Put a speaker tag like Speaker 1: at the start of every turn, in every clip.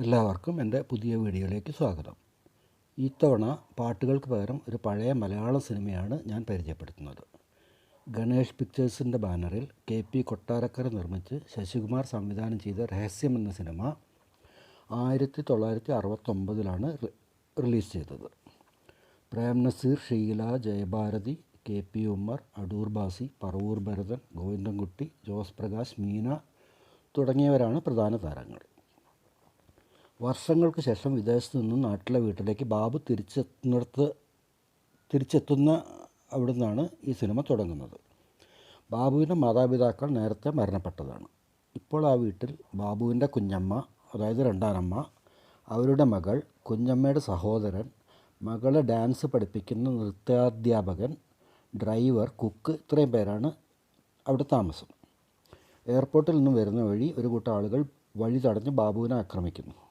Speaker 1: എല്ലാവർക്കും എന്റെ പുതിയ വീഡിയോയിലേക്ക് സ്വാഗതം. ഇത്തവണ പാട്ടുകൾക്ക് പകരം ഒരു പഴയ മലയാള സിനിമയാണ് ഞാൻ പരിചയപ്പെടുത്തുന്നത്. ഗണേഷ് പിക്ചേഴ്സിന്റെ ബാനറിൽ കെ പി കൊട്ടാരക്കര നിർമ്മിച്ച് ശശികുമാർ സംവിധാനം ചെയ്ത രഹസ്യം എന്ന സിനിമ ആയിരത്തി തൊള്ളായിരത്തി അറുപത്തൊമ്പതിലാണ് റിലീസ് ചെയ്തത്. പ്രേം നസീർ ഷീല ജയഭാരതി കെ പി ഉമ്മർ അടൂർ ബാസി പറവൂർ ഭരതൻ ഗോവിന്ദൻകുട്ടി ജോസ് പ്രകാശ് മീന തുടങ്ങിയവരാണ് പ്രധാന താരങ്ങൾ. വർഷങ്ങൾക്ക് ശേഷം വിദേശത്ത് നിന്നും നാട്ടിലെ വീട്ടിലേക്ക് ബാബു തിരിച്ചെത്തുന്നിടത്ത് തിരിച്ചെത്തുന്ന അവിടെ നിന്നാണ് ഈ സിനിമ തുടങ്ങുന്നത്. ബാബുവിന്റെ മാതാപിതാക്കൾ നേരത്തെ മരണപ്പെട്ടതാണ്. ഇപ്പോൾ ആ വീട്ടിൽ ബാബുവിന്റെ കുഞ്ഞമ്മ അതായത് രണ്ടാനമ്മ അവരുടെ മകൾ കുഞ്ഞമ്മയുടെ സഹോദരൻ മകളെ ഡാൻസ് പഠിപ്പിക്കുന്ന നൃത്താധ്യാപകൻ ഡ്രൈവർ കുക്ക് ഇത്രയും പേരാണ് അവിടെ താമസം. എയർപോർട്ടിൽ നിന്നും വരുന്ന വഴി ഒരു കൂട്ടം ആളുകൾ വഴി തടഞ്ഞ് ബാബുവിനെ ആക്രമിക്കുന്നു.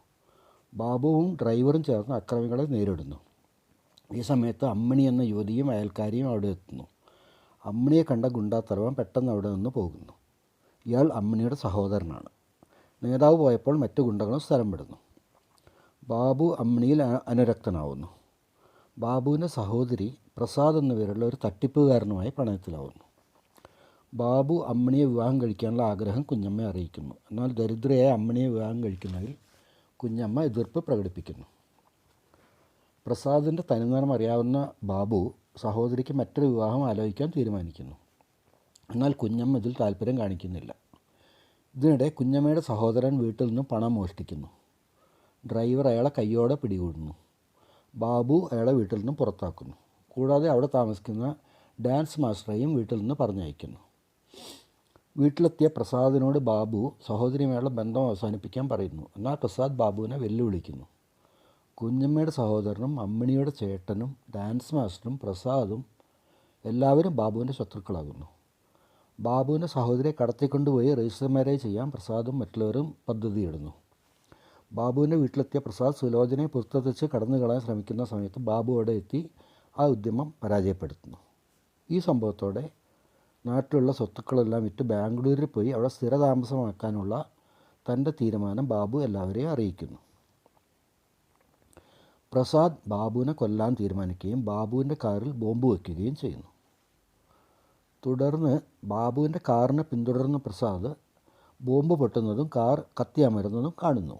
Speaker 1: ബാബുവും ഡ്രൈവറും ചേർന്ന് അക്രമികളെ നേരിടുന്നു. ഈ സമയത്ത് അമ്മിണി എന്ന യുവതിയും അയൽക്കാരിയും അവിടെ എത്തുന്നു. അമ്മിണിയെ കണ്ട ഗുണ്ടാത്തറവൻ പെട്ടെന്ന് അവിടെ നിന്ന് പോകുന്നു. ഇയാൾ അമ്മിണിയുടെ സഹോദരനാണ്. നേതാവ് പോയപ്പോൾ മറ്റു ഗുണ്ടകളും സ്ഥലം വിടുന്നു ബാബു അമ്മിണിയിൽ അനുരക്തനാവുന്നു. ബാബുവിന്റെ സഹോദരി പ്രസാദ് എന്ന പേരുള്ള ഒരു തട്ടിപ്പുകാരനുമായി പ്രണയത്തിലാവുന്നു ബാബു അമ്മിണിയെ വിവാഹം കഴിക്കാനുള്ള ആഗ്രഹം കുഞ്ഞമ്മയെ അറിയിക്കുന്നു. എന്നാൽ ദരിദ്രയായ അമ്മിണിയെ വിവാഹം കഴിക്കുന്നതിൽ കുഞ്ഞമ്മ എതിർപ്പ് പ്രകടിപ്പിക്കുന്നു. പ്രസാദിന്റെ തനിനിറം അറിയാവുന്ന ബാബു സഹോദരിക്ക് മറ്റൊരു വിവാഹം ആലോചിക്കാൻ തീരുമാനിക്കുന്നു. എന്നാൽ കുഞ്ഞമ്മ ഇതിൽ താല്പര്യം കാണിക്കുന്നില്ല. ഇതിനിടെ കുഞ്ഞമ്മയുടെ സഹോദരൻ വീട്ടിൽ നിന്നും പണം മോഷ്ടിക്കുന്നു. ഡ്രൈവർ അയാളെ കയ്യോടെ പിടികൂടുന്നു. ബാബു അയാളെ വീട്ടിൽ നിന്നും പുറത്താക്കുന്നു. കൂടാതെ അവിടെ താമസിക്കുന്ന ഡാൻസ് മാസ്റ്ററെയും വീട്ടിൽ നിന്ന് പറഞ്ഞയക്കുന്നു. വീട്ടിലെത്തിയ പ്രസാദിനോട് ബാബു സഹോദരിയുമായുള്ള ബന്ധം അവസാനിപ്പിക്കാൻ പറയുന്നു. എന്നാൽ പ്രസാദ് ബാബുവിനെ വെല്ലുവിളിക്കുന്നു. കുഞ്ഞമ്മയുടെ സഹോദരനും അമ്മിണിയുടെ ചേട്ടനും ഡാൻസ് മാസ്റ്ററും പ്രസാദും എല്ലാവരും ബാബുവിന്റെ ശത്രുക്കളാകുന്നു. ബാബുവിന്റെ സഹോദരിയെ കടത്തിക്കൊണ്ടുപോയി രജിസ്റ്റർ മാരേജ് ചെയ്യാൻ പ്രസാദും മറ്റുള്ളവരും പദ്ധതിയിടുന്നു. ബാബുവിന്റെ വീട്ടിലെത്തിയ പ്രസാദ് സുലോചനയെ പുറത്തെത്തിച്ച് കടന്നു കളയാൻ ശ്രമിക്കുന്ന സമയത്ത് ബാബു അവിടെ എത്തി ആ ഉദ്യമം പരാജയപ്പെടുത്തുന്നു. ഈ സംഭവത്തോടെ നാട്ടിലുള്ള സ്വത്തുക്കളെല്ലാം വിറ്റ് ബാംഗ്ലൂരിൽ പോയി അവിടെ സ്ഥിരതാമസമാക്കാനുള്ള തന്റെ തീരുമാനം ബാബു എല്ലാവരെയും അറിയിക്കുന്നു. പ്രസാദ് ബാബുവിനെ കൊല്ലാൻ തീരുമാനിക്കുകയും ബാബുവിന്റെ കാറിൽ ബോംബ് വയ്ക്കുകയും ചെയ്യുന്നു. തുടർന്ന് ബാബുവിന്റെ കാറിനെ പിന്തുടർന്ന പ്രസാദ് ബോംബ് പൊട്ടുന്നതും കാർ കത്തിയമരുന്നതും കാണുന്നു.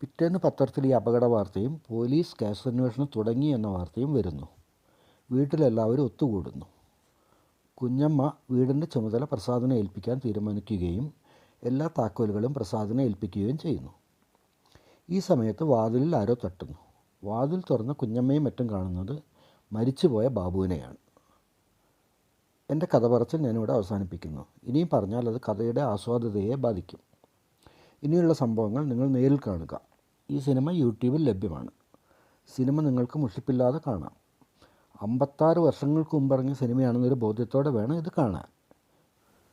Speaker 1: പിറ്റേന്ന് പത്രത്തിൽ ഈ അപകട വാർത്തയും പോലീസ് കേസന്വേഷണം തുടങ്ങി എന്ന വാർത്തയും വരുന്നു. വീട്ടിലെല്ലാവരും ഒത്തുകൂടുന്നു. കുഞ്ഞമ്മ വീടിന്റെ ചുമതല പ്രസാദിനെ ഏൽപ്പിക്കാൻ തീരുമാനിക്കുകയും എല്ലാ താക്കോലുകളും പ്രസാദിനെ ഏൽപ്പിക്കുകയും ചെയ്യുന്നു. ഈ സമയത്ത് വാതിലിൽ ആരോ തട്ടുന്നു. വാതിൽ തുറന്ന് കുഞ്ഞമ്മയും മറ്റും കാണുന്നത് മരിച്ചുപോയ ബാബുവിനെയാണ്. എന്റെ കഥ പറച്ചിൽ ഞാനിവിടെ അവസാനിപ്പിക്കുന്നു. ഇനിയും പറഞ്ഞാൽ അത് കഥയുടെ ആസ്വാദ്യതയെ ബാധിക്കും. ഇനിയുള്ള സംഭവങ്ങൾ നിങ്ങൾ നേരിൽ കാണുക. ഈ സിനിമ യൂട്യൂബിൽ ലഭ്യമാണ്. സിനിമ നിങ്ങൾക്ക് മുഷിപ്പില്ലാതെ കാണാം. അമ്പത്താറ് വർഷങ്ങൾക്ക് മുമ്പ് ഇറങ്ങിയ സിനിമയാണെന്നൊരു ബോധ്യത്തോടെ വേണം ഇത് കാണാൻ.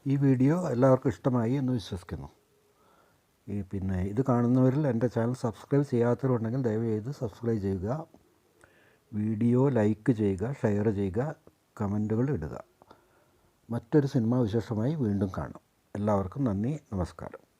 Speaker 1: ഈ വീഡിയോ എല്ലാവർക്കും ഇഷ്ടമായി എന്ന് വിശ്വസിക്കുന്നു. ഈ പിന്നെ ഇത് കാണുന്നവരിൽ എന്റെ ചാനൽ സബ്സ്ക്രൈബ് ചെയ്യാത്തവരുണ്ടെങ്കിൽ ദയവ് ചെയ്ത് സബ്സ്ക്രൈബ് ചെയ്യുക. വീഡിയോ ലൈക്ക് ചെയ്യുക ഷെയർ ചെയ്യുക കമന്റുകൾ ഇടുക. മറ്റൊരു സിനിമാ വിശേഷമായി വീണ്ടും കാണാം. എല്ലാവർക്കും നന്ദി നമസ്കാരം.